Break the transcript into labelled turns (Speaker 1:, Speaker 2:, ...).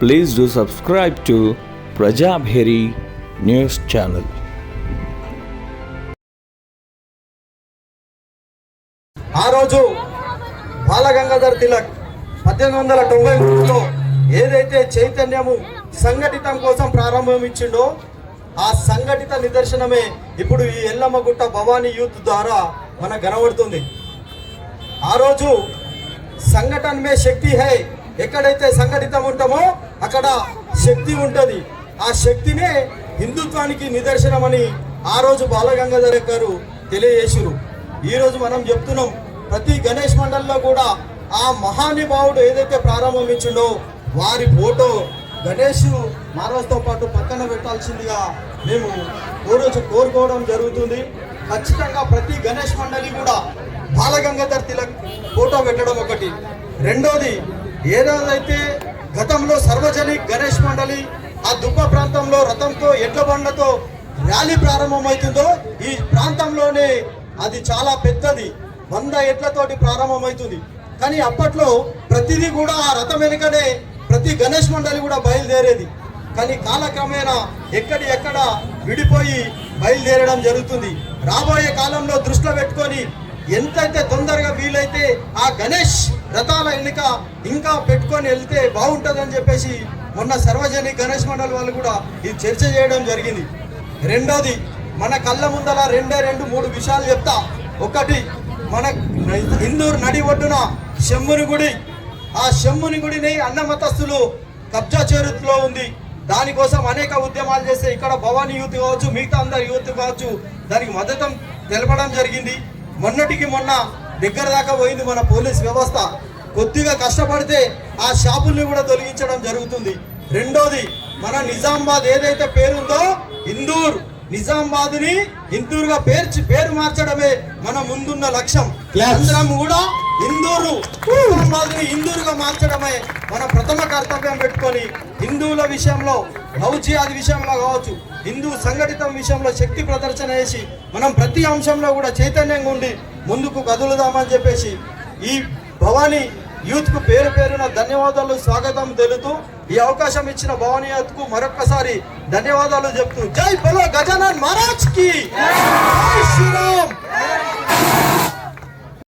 Speaker 1: Please do subscribe to Prajabheri news channel.
Speaker 2: ఆ రోజు బాలగంగాధర్ తిలక్ పద్దెనిమిది వందల తొంభై మూడులో ఏదైతే చైతన్యము సంఘటితం కోసం ప్రారంభించిండో ఆ సంఘటిత నిదర్శనమే ఇప్పుడు ఈ ఎల్లమ్మగుట్ట భవానీ యూత్ ద్వారా మనకు కనబడుతుంది ఆ రోజు సంఘటన మే శక్తి హై. ఎక్కడైతే సంఘటితం అక్కడ శక్తి ఉంటుంది. ఆ శక్తినే హిందుత్వానికి నిదర్శనమని ఆ రోజు బాలగంగాధర్ గారు తెలియజేసిరు. ఈరోజు మనం చెప్తున్నాం ప్రతి గణేష్ మండలిలో కూడా ఆ మహానుభావుడు ఏదైతే ప్రారంభించిండో వారి ఫోటో గణేష్ మానవతో పాటు పక్కన పెట్టాల్సిందిగా మేము కోరు కోరుకోవడం జరుగుతుంది. ఖచ్చితంగా ప్రతి గణేష్ మండలి కూడా బాలగంగాధర్ తిలక్ ఫోటో పెట్టడం ఒకటి. రెండోది ఏదైతే గతంలో సర్వజనిక్ గణేష్ మండలి ఆ దుబ్బ ప్రాంతంలో రథంతో ఎడ్ల బండతో ర్యాలీ ప్రారంభమవుతుందో ఈ ప్రాంతంలోనే అది చాలా పెద్దది. వంద ఎడ్లతోటి ప్రారంభమవుతుంది. కానీ అప్పట్లో ప్రతిదీ కూడా ఆ రథం వెనుకనే ప్రతి గణేష్ మండలి కూడా బయలుదేరేది. కానీ కాలక్రమేణా ఎక్కడి ఎక్కడ విడిపోయి బయలుదేరడం జరుగుతుంది. రాబోయే కాలంలో దృష్టిలో పెట్టుకొని ఎంతైతే తొందరగా వీలైతే ఆ గణేష్ రథాల ఎన్నిక ఇంకా పెట్టుకొని వెళ్తే బాగుంటుందని చెప్పేసి మొన్న సర్వజని గణేష్ మండలి వాళ్ళు కూడా ఇది చర్చ చేయడం జరిగింది. రెండోది మన కళ్ళ ముందల రెండే రెండు మూడు విషయాలు చెప్తా. ఒకటి మన హిందూరు నడి ఒడ్డున శంభుని గుడి. ఆ శంభుని గుడిని అన్నమతస్తులు కబ్జా చేరుతులో ఉంది. దానికోసం అనేక ఉద్యమాలు చేస్తే ఇక్కడ భవానీ యూత్ కావచ్చు మిగతా అందరి యూత్ కావచ్చు దానికి మద్దతు తెలపడం జరిగింది. మొన్నటికి మొన్న దగ్గర దాకా పోయింది మన పోలీస్ వ్యవస్థ. కొద్దిగా కష్టపడితే ఆ షాపుల్ని కూడా తొలగించడం జరుగుతుంది. రెండోది మన నిజామాబాద్ ఏదైతే పేరుందో ఇందూర్ నిజామాబాద్ని ఇందూరుగా పేర్చి పేరు మార్చడమే మన ముందున్న లక్ష్యం. అందరం కూడా ఇందూరు నిజామాబాద్ని ఇందూరుగా మార్చడమే మన ప్రథమ కర్తవ్యం పెట్టుకొని హిందువుల విషయంలో లవ్ జిహాద్ విషయంలో కావచ్చు హిందూ సంఘటితం విషయంలో శక్తి ప్రదర్శన చేసి మనం ప్రతి అంశంలో కూడా చైతన్యంగా ఉండి ముందుకు కదులుదామని చెప్పేసి ఈ భవానీ యూత్కు పేరు పేరున ధన్యవాదాలు స్వాగతం తెలుతూ ఈ అవకాశం ఇచ్చిన భవానీ యూత్కు మరొకసారి మరొక్కసారి ధన్యవాదాలు చెప్తూ జై బలో గజానన్ మహారాజ్కి!